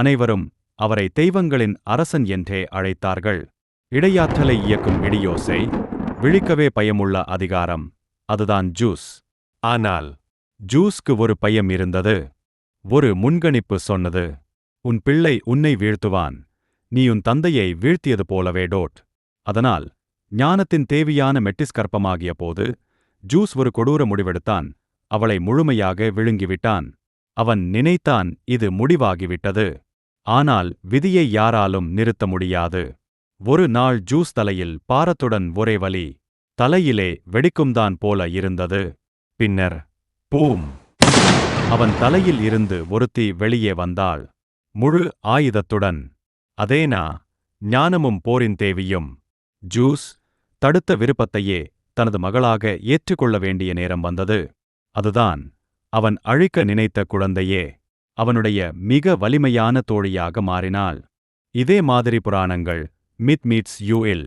அனைவரும் அவரை தெய்வங்களின் அரசன் என்றே அழைத்தார்கள். இடையாற்றலை இயக்கும் இடியோசை விழிக்கவே பயமுள்ள அதிகாரம் அதுதான் ஜூஸ். ஆனால் ஜூஸ்க்கு ஒரு பயம் இருந்தது. ஒரு முன்கணிப்பு சொன்னது உன் பிள்ளை உன்னை வீழ்த்துவான். நீ உன் தந்தையை வீழ்த்தியது போலவே டோட். அதனால் ஞானத்தின் தேவியான மெட்டிஸ்கற்பமாகிய போது ஜூஸ் ஒரு கொடூர முடிவெடுத்தான். அவளை முழுமையாக விழுங்கிவிட்டான். அவன் நினைத்தான் இது முடிவாகிவிட்டது. ஆனால் விதியை யாராலும் நிறுத்த முடியாது. ஒரு நாள் ஜூஸ் தலையில் பாரத்துடன் ஒரே வலி தலையிலே வெடிக்கும்தான் போல இருந்தது. பின்னர் பூம்! அவன் தலையில் இருந்து ஒருத்தி வெளியே வந்தாள். முழு ஆயுதத்துடன் அதேனா ஞானமும் போரின் தேவியும். ஜூஸ் தடுத்த விருப்பத்தையே தனது மகளாக ஏற்றுக்கொள்ள வேண்டிய நேரம் வந்தது. அதுதான் அவன் அழிக்க நினைத்த குழந்தையே. அவனுடைய மிக வலிமையான தோழியாக மாறினாள். இதே மாதிரி புராணங்கள் மித் மீட்ஸ் யூ இல்